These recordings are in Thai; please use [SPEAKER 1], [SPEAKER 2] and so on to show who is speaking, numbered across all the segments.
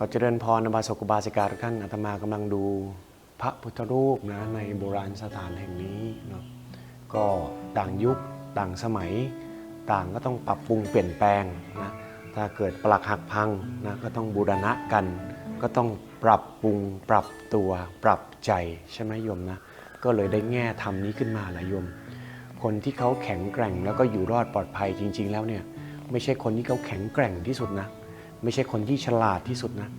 [SPEAKER 1] ก็เจริญพรนบาสกุบาสิกาทุกท่านอาตมากำลังดูพระพุทธรูปนะในโบราณสถานแห่งนี้เนาะก็ต่างยุคต่างสมัย ต่างก็ต้องปรับปรุงเปลี่ยนแปลงนะถ้าเกิดปลักหักพังนะก็ต้องบูรณะกัน ก็ต้องปรับปรุงปรับตัวปรับใจใช่ไหมโยมนะก็เลยได้แง่ธรรมนี้ขึ้นมาแหละโยม คนที่เขาแข็งแกร่งแล้วก็อยู่รอดปลอดภัยจริง ๆ แล้วเนี่ยไม่ใช่คนที่เขาแข็งแกร่งที่สุดนะ ไม่ใช่คนที่ฉลาดที่สุดนะ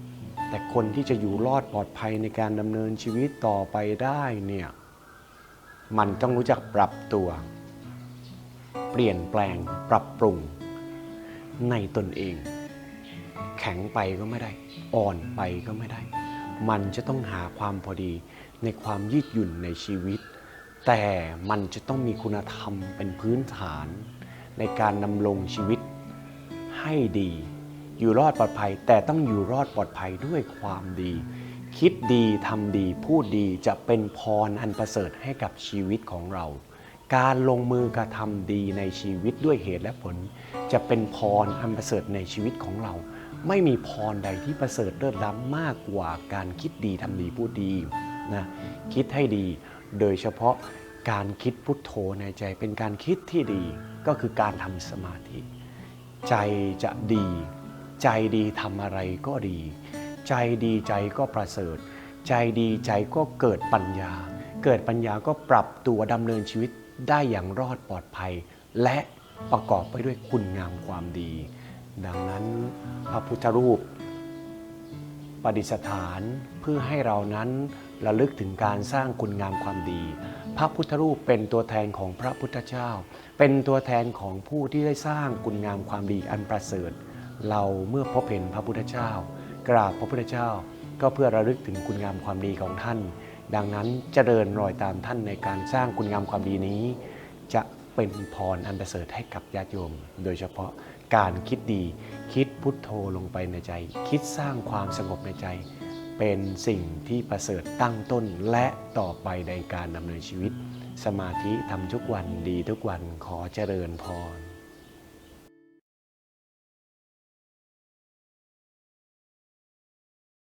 [SPEAKER 1] แต่คนที่จะอยู่รอดปลอดภัยในการดำเนินชีวิตต่อไปได้เนี่ย มันต้องรู้จักปรับตัว เปลี่ยนแปลงปรับปรุง ในตนเอง แข็งไปก็ไม่ได้ อ่อนไปก็ไม่ได้ มันจะต้องหาความพอดีในความยืดหยุ่นในชีวิต แต่มันจะต้องมีคุณธรรมเป็นพื้นฐาน ในการดำรงชีวิตให้ดี อยู่รอดปลอดภัย แต่ต้องอยู่รอดปลอดภัยด้วยความดี คิดดีทำดี พูดดีจะเป็นพรอันประเสริฐให้กับชีวิตของเรา การลงมือกระทำดีในชีวิตด้วยเหตุและผล จะเป็นพรอันประเสริฐในชีวิตของเรา ไม่มีพรใดที่ประเสริฐเลิศล้ำมากกว่าการคิดดีทำดีพูดดีนะคิดให้ดี โดยเฉพาะการคิดพุทโธในใจเป็นการคิดที่ดีก็คือการทำสมาธิ ใจจะดี ใจดีทำอะไรก็ดี ใจดีใจก็ประเสริฐ ใจดีใจก็เกิดปัญญา เกิดปัญญาก็ปรับตัวดำเนินชีวิตได้อย่างรอดปลอดภัย และประกอบไปด้วยคุณงามความดี ดังนั้นพระพุทธรูปประดิษฐานเพื่อให้เรานั้นระลึกถึงการสร้างคุณงามความดี พระพุทธรูปเป็นตัวแทนของพระพุทธเจ้า เป็นตัวแทนของผู้ที่ได้สร้างคุณงามความดีอันประเสริฐ เราเมื่อพบเห็นพระพุทธเจ้า กราบพระพุทธเจ้า ก็เพื่อระลึกถึงคุณงามความดีของท่าน ดังนั้นเจริญรอยตามท่านในการสร้างคุณงามความดีนี้ จะเป็นพรอันประเสริฐให้กับญาติโยม โดยเฉพาะการคิดดีคิดพุทโธลงไปในใจ คิดสร้างความสงบในใจ เป็นสิ่งที่ประเสริฐตั้งต้นและต่อไปในการดำเนินชีวิต สมาธิทำทุกวันดีทุกวันขอเจริญพร